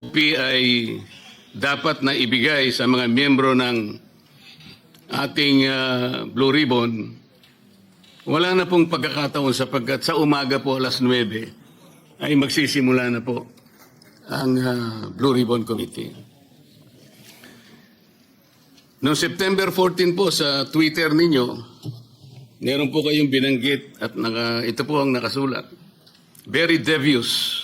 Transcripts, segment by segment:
P ay dapat na ibigay sa mga miyembro ng ating ah, Blue Ribbon, wala na pong pagkakataon sapagkat sa umaga po alas 9 ay magsisimula na po ang ah, Blue Ribbon Committee. Noong September 14 po sa Twitter ninyo, meron po kayong binanggit at naka, ito po ang nakasulat. Very devious.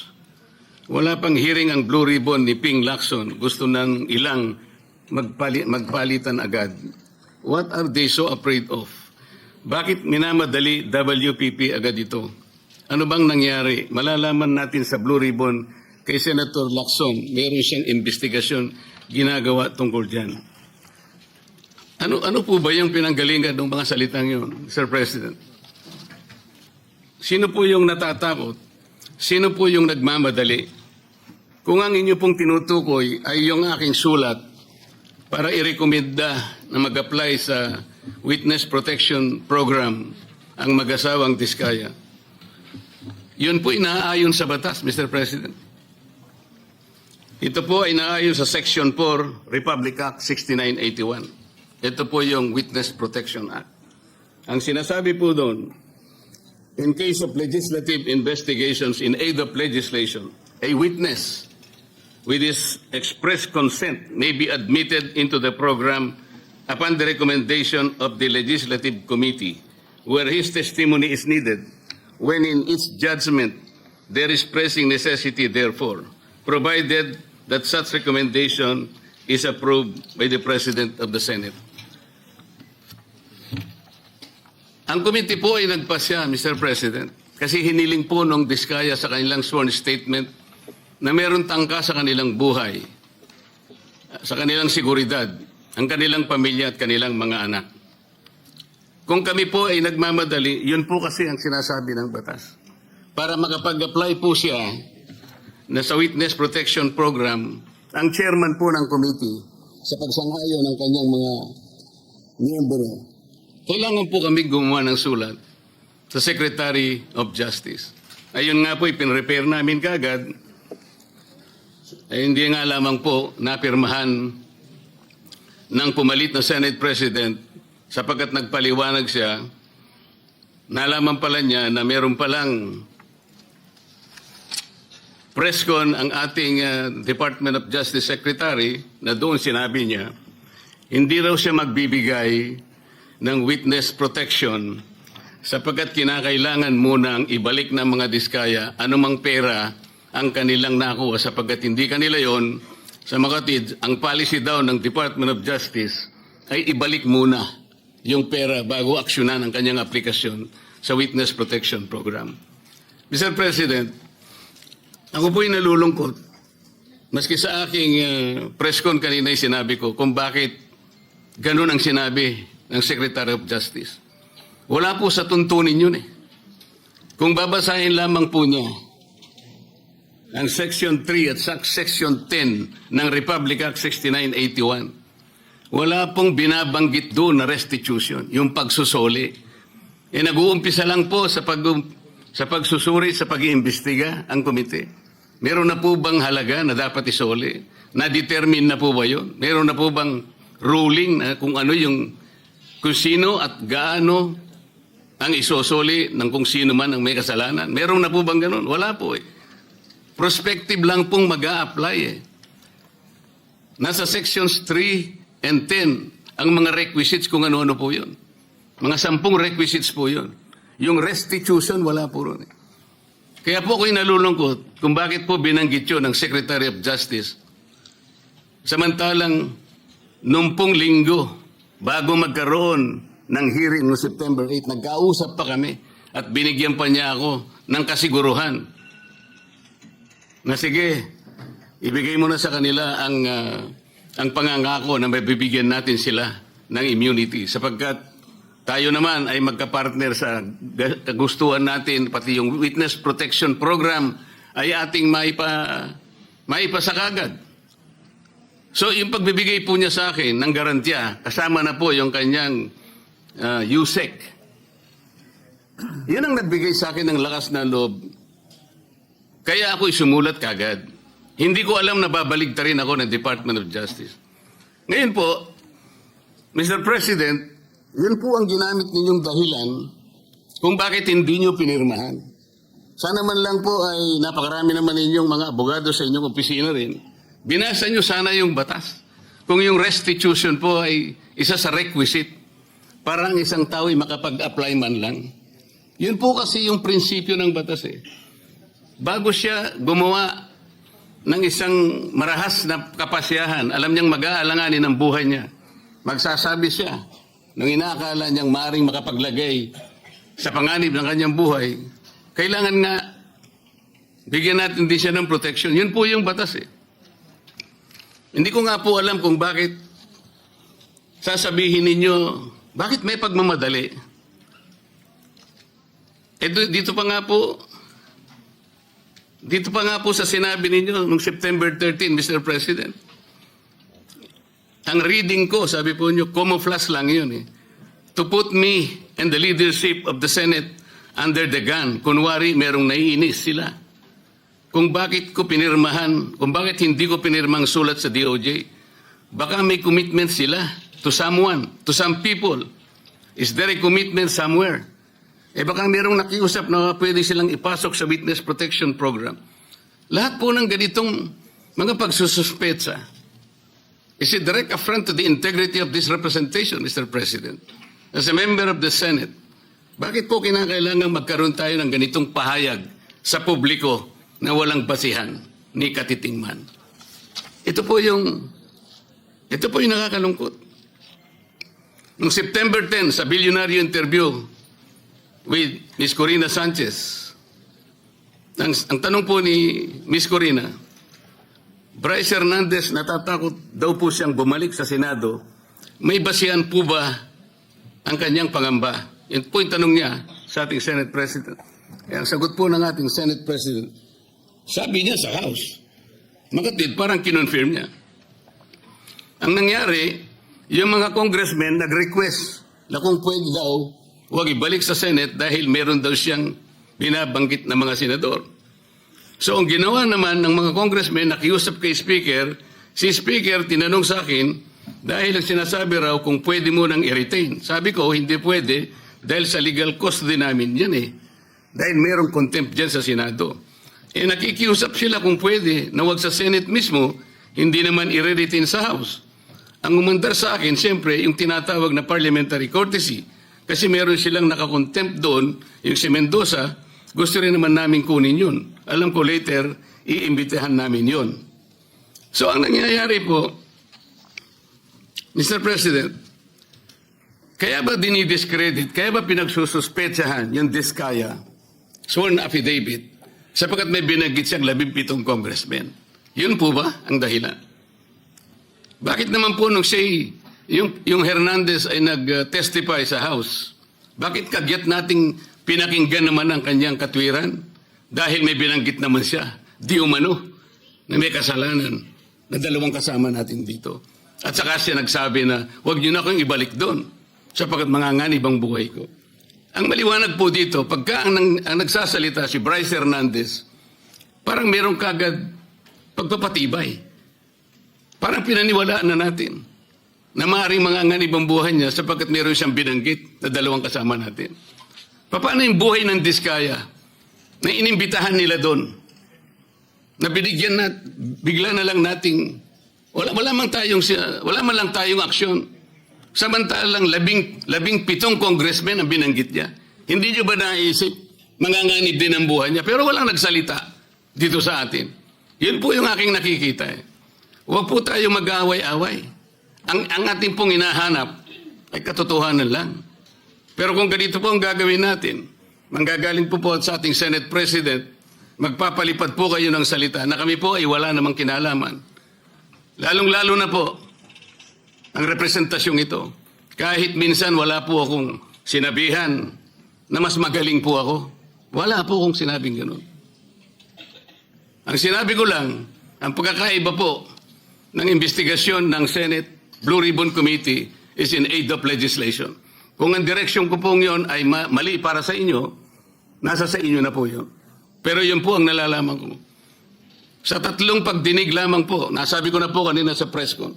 Wala pang hearing ang Blue Ribbon ni Ping Lacson. Gusto ng ilang magpali, magpalitan agad. What are they so afraid of? Bakit minamadali WPP agad ito? Ano bang nangyari? Malalaman natin sa Blue Ribbon kay Senator Lacson. Meron siyang investigasyon ginagawa tungkol dyan. Ano ano po ba yung pinanggalingan ng mga salitang yun, Sir President? Sino po yung natatakot? Sino po yung nagmamadali? Kung ang inyo pong tinutukoy ay yung aking sulat para irekomenda na mag-apply sa Witness Protection Program ang mag-asawang Diskaya, yun po inaayon sa batas, Mr. President. Ito po ay naayon sa Section 4, Republic Act 6981. Ito po yung Witness Protection Act. Ang sinasabi po doon, in case of legislative investigations in aid of legislation, a witness with his express consent may be admitted into the program upon the recommendation of the legislative committee where his testimony is needed when in its judgment there is pressing necessity therefore, provided that such recommendation is approved by the President of the Senate. Ang committee po ay nagpasya, Mr. President, kasi hiniling po nung Diskaya sa kanilang sworn statement na meron tangka sa kanilang buhay, sa kanilang seguridad, ang kanilang pamilya at kanilang mga anak. Kung kami po ay nagmamadali, yun po kasi ang sinasabi ng batas. Para makapag-apply po siya na sa Witness Protection Program, ang chairman po ng committee sa pagsangayo ng kanyang mga miyembro kailangan po kami gumawa ng sulat sa Secretary of Justice. Ayun nga po, ipinrepair namin kagad. Ay, hindi nga lamang po napirmahan ng pumalit na Senate President sapagkat nagpaliwanag siya, nalaman pala niya na meron palang presscon ang ating uh, Department of Justice Secretary na doon sinabi niya, hindi raw siya magbibigay ng witness protection sapagkat kinakailangan munang ibalik ng mga diskaya anumang pera ang kanilang nakuha sapagkat hindi kanila yon sa makatid, ang policy daw ng Department of Justice ay ibalik muna yung pera bago aksyonan ang kanyang aplikasyon sa Witness Protection Program. Mr. President, ako po'y nalulungkot. Maski sa aking uh, press con kanina sinabi ko kung bakit ganun ang sinabi ng Secretary of Justice. Wala po sa tuntunin yun eh. Kung babasahin lamang po niya ang Section 3 at Section 10 ng Republic Act 6981, wala pong binabanggit doon na restitution, yung pagsusuli. E nag-uumpisa lang po sa, pag, sa pagsusuri, sa pag-iimbestiga ang komite. Meron na po bang halaga na dapat isuli? Na-determine na po ba yun? Meron na po bang ruling na kung ano yung kung sino at gaano ang isosoli ng kung sino man ang may kasalanan. Meron na po bang ganun? Wala po eh. Prospective lang pong mag apply eh. Nasa sections 3 and 10 ang mga requisites kung ano-ano po yun. Mga sampung requisites po yun. Yung restitution, wala po ron eh. Kaya po ako'y nalulungkot kung bakit po binanggit yun ng Secretary of Justice. Samantalang, nung pong linggo, Bago magkaroon ng hearing no September 8, nagkausap pa kami at binigyan pa niya ako ng kasiguruhan na sige, ibigay mo na sa kanila ang, uh, ang pangangako na mabibigyan natin sila ng immunity sapagkat tayo naman ay magkapartner sa kagustuhan natin, pati yung Witness Protection Program ay ating maipa, maipasakagad. So yung pagbibigay po niya sa akin ng garantya, kasama na po yung kanyang uh, USEC. Yan ang nagbigay sa akin ng lakas na loob. Kaya ako'y sumulat kagad. Hindi ko alam na babaligta rin ako ng Department of Justice. Ngayon po, Mr. President, yun po ang ginamit ninyong dahilan kung bakit hindi nyo pinirmahan. Sana man lang po ay napakarami naman ninyong mga abogado sa inyong opisina rin. Binasa nyo sana yung batas. Kung yung restitution po ay isa sa requisite para ang isang tao ay makapag-apply man lang. Yun po kasi yung prinsipyo ng batas eh. Bago siya gumawa ng isang marahas na kapasyahan, alam niyang mag-aalanganin ang buhay niya. Magsasabi siya nung inaakala niyang maring makapaglagay sa panganib ng kanyang buhay, kailangan nga bigyan natin din siya ng protection. Yun po yung batas eh. Hindi ko nga po alam kung bakit sasabihin ninyo, bakit may pagmamadali? Eh dito pa nga po, dito pa nga po sa sinabi ninyo noong September 13, Mr. President. Ang reading ko, sabi po nyo, camouflage lang yun eh. To put me and the leadership of the Senate under the gun. Kunwari, merong naiinis sila. Kung bakit ko pinirmahan, kung bakit hindi ko pinirmang sulat sa DOJ, baka may commitment sila to someone, to some people. Is there a commitment somewhere? Eh baka merong nakiusap na pwede silang ipasok sa Witness Protection Program. Lahat po ng ganitong mga pagsususpetsa is a direct affront to the integrity of this representation, Mr. President. As a member of the Senate, bakit po kinakailangan magkaroon tayo ng ganitong pahayag sa publiko na walang basihan ni katitingman? Ito po yung ito po yung nakakalungkot. Noong September 10 sa billionaire interview with Ms. Corina Sanchez, ang, ang tanong po ni Ms. Corina, Bryce Hernandez natatakot daw po siyang bumalik sa Senado. May basihan po ba ang kanyang pangamba? Yan po yung tanong niya sa ating Senate President. Kaya ang sagot po ng ating Senate President, sabi niya sa House. Makatid, parang kinonfirm niya. Ang nangyari, yung mga congressmen nag-request na kung pwede daw, huwag ibalik sa Senate dahil meron daw siyang binabanggit na mga senador. So ang ginawa naman ng mga congressmen, nakiusap kay Speaker, si Speaker tinanong sa akin, dahil ang sinasabi raw kung pwede mo nang i-retain. Sabi ko, hindi pwede dahil sa legal custody namin yan eh. Dahil merong contempt dyan sa Senado. Eh nakikiusap sila kung pwede na wag sa Senate mismo, hindi naman i-retain sa House. Ang umandar sa akin, siyempre, yung tinatawag na parliamentary courtesy. Kasi meron silang nakakontempt doon, yung si Mendoza, gusto rin naman namin kunin yun. Alam ko later, iimbitahan namin yun. So ang nangyayari po, Mr. President, kaya ba dinidiscredit, kaya ba pinagsususpetsahan yung Diskaya sworn affidavit sapagkat may binanggit siyang labimpitong congressmen? Yun po ba ang dahilan? Bakit naman po nung siya, yung, yung Hernandez ay nag-testify sa House, bakit kagyat nating pinakinggan naman ang kanyang katwiran? Dahil may binanggit naman siya, di umano, na may kasalanan na dalawang kasama natin dito. At saka siya nagsabi na, huwag niyo na akong ibalik doon sapagkat manganganib ang buhay ko. Ang maliwanag po dito, pagka ang, ang nagsasalita si Bryce Hernandez, parang merong kagad pagpapatibay. Parang pinaniwalaan na natin na maaaring manganganib ang buhay niya sapagkat meron siyang binanggit na dalawang kasama natin. Paano yung buhay ng Diskaya na inimbitahan nila doon? Na binigyan na, bigla na lang nating, wala, wala man tayong, wala man lang tayong aksyon. Samantalang labing, labing pitong congressmen ang binanggit niya. Hindi niyo ba naisip, manganganib din ang buhay niya? Pero walang nagsalita dito sa atin. Yun po yung aking nakikita eh. Huwag po tayong mag-away-away. Ang, ang ating pong inahanap ay katotohanan lang. Pero kung ganito po ang gagawin natin, manggagaling po po sa ating Senate President, magpapalipad po kayo ng salita na kami po ay wala namang kinalaman. Lalong-lalo na po ang representasyong ito. Kahit minsan wala po akong sinabihan na mas magaling po ako. Wala po akong sinabing ganun. Ang sinabi ko lang, ang pagkakaiba po ng investigasyon ng Senate Blue Ribbon Committee is in aid of legislation. Kung ang direksyon ko pong yon ay ma- mali para sa inyo, nasa sa inyo na po yun. Pero yun po ang nalalaman ko. Sa tatlong pagdinig lamang po, nasabi ko na po kanina sa press con,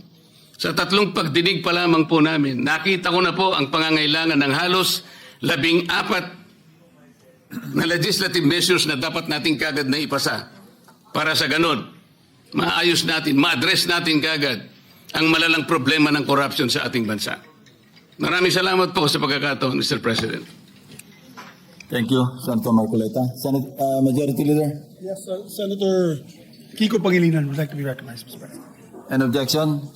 sa tatlong pagdinig pa lamang po namin, nakita ko na po ang pangangailangan ng halos labing apat na legislative measures na dapat natin kagad na ipasa para sa ganon, maayos natin, ma-address natin kagad ang malalang problema ng corruption sa ating bansa. Maraming salamat po sa pagkakataon, Mr. President. Thank you, Senator Marcoleta. Senate, uh, Majority Leader, Yes, uh, Senator Kiko Pangilinan would like to be recognized, Mr. President. an objection?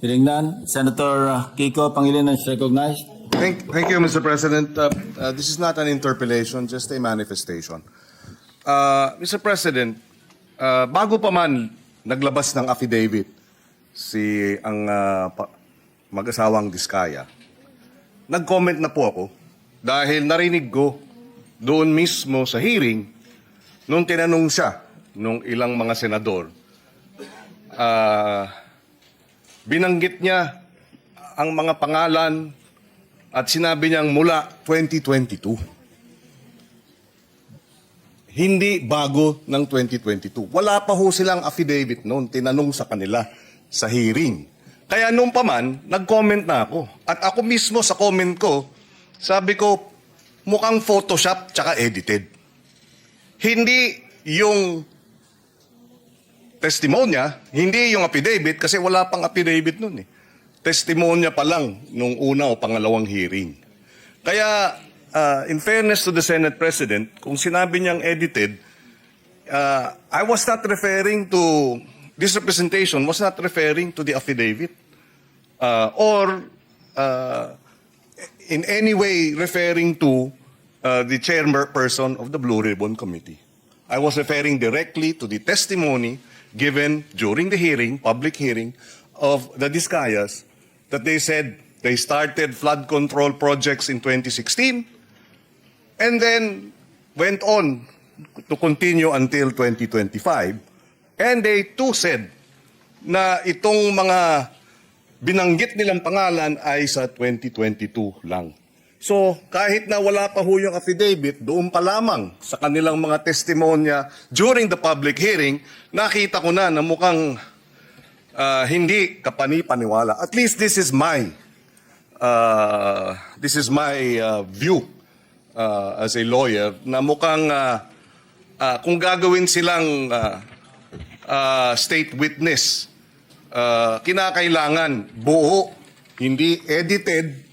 Hearing none. Senator uh, Kiko Pangilinan is recognized. Thank, thank you, Mr. President. Uh, uh, this is not an interpellation, just a manifestation. Uh, Mr. President, uh, bago pa man naglabas ng affidavit si ang uh, mag-asawang Diskaya, nag-comment na po ako dahil narinig ko doon mismo sa hearing nung tinanong siya nung ilang mga senador, ah, binanggit niya ang mga pangalan at sinabi niyang mula 2022. Hindi bago ng 2022. Wala pa ho silang affidavit noon, tinanong sa kanila sa hearing. Kaya nung pa man, nag-comment na ako. At ako mismo sa comment ko, sabi ko, mukhang Photoshop tsaka edited. Hindi yung testimonya, hindi yung affidavit kasi wala pang affidavit nun eh. Testimonya pa lang nung una o pangalawang hearing. Kaya, uh, in fairness to the Senate President, kung sinabi niyang edited, uh, I was not referring to, this representation was not referring to the affidavit uh, or uh, in any way referring to uh, the chairperson of the Blue Ribbon Committee. I was referring directly to the testimony given during the hearing, public hearing, of the Discayas that they said they started flood control projects in 2016 and then went on to continue until 2025. And they too said na itong mga binanggit nilang pangalan ay sa 2022 lang. So, kahit na wala pa ho yung affidavit, doon pa lamang sa kanilang mga testimonya during the public hearing, nakita ko na na mukhang ah, hindi kapani-paniwala. At least this is my uh, this is my uh, view uh, as a lawyer na mukhang uh, uh, kung gagawin silang uh, uh, state witness, uh, kinakailangan buo, hindi edited.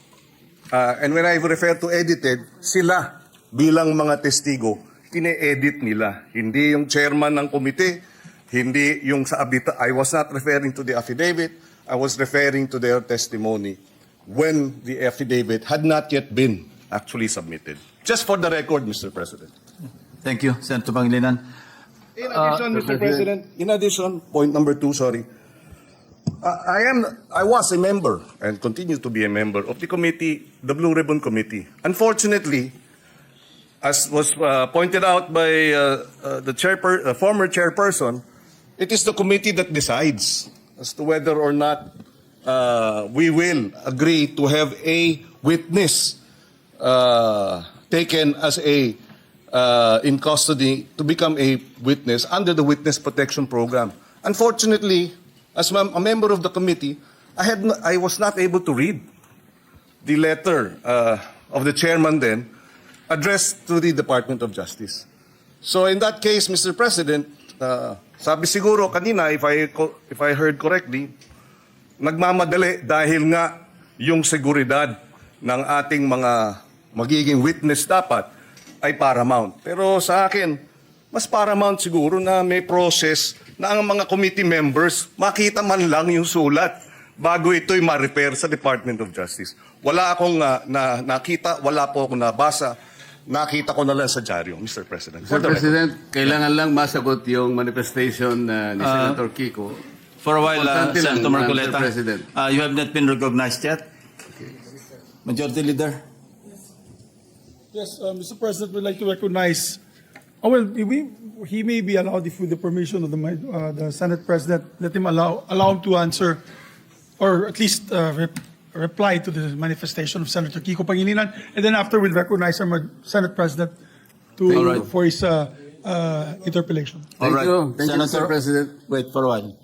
Uh, and when I refer to edited, sila bilang mga testigo, ine-edit nila. Hindi yung chairman ng komite, hindi yung sa abita. I was not referring to the affidavit. I was referring to their testimony when the affidavit had not yet been actually submitted. Just for the record, Mr. President. Thank you, Senator Pangilinan. In addition, Mr. President, in addition, point number two, sorry. Uh, I am, I was a member and continue to be a member of the committee, the Blue Ribbon Committee. Unfortunately, as was uh, pointed out by uh, uh, the chairper, uh, former chairperson, it is the committee that decides as to whether or not uh, we will agree to have a witness uh, taken as a uh, in custody to become a witness under the witness protection program. Unfortunately, as a member of the committee, I had no, I was not able to read the letter uh, of the chairman then addressed to the Department of Justice. So in that case, Mr. President, uh, sabi siguro kanina, if I, if I heard correctly, nagmamadali dahil nga yung seguridad ng ating mga magiging witness dapat ay paramount. Pero sa akin, mas paramount siguro na may process na ang mga committee members makita man lang yung sulat bago ito'y ma-repair sa Department of Justice. Wala akong uh, na, nakita, wala po akong nabasa, nakita ko na lang sa dyaryo, Mr. President. Mr. the record. President, kailangan lang masagot yung manifestation uh, ni Senator Kiko. For a while, uh, Senator uh, Marcoleta. President. uh, you have not been recognized yet. Majority Leader. Yes, uh, Mr. President, we'd like to recognize, oh, well, we, he may be allowed, if with the permission of the, uh, the Senate President, let him allow, allow him to answer, or at least uh, rep- reply to the manifestation of Senator Kiko Pangilinan, and then after we'll recognize our Senate President All to, right. for his uh, uh, interpellation. Thank Alright. you. Thank you, Senator, Mr. President. Wait for a while.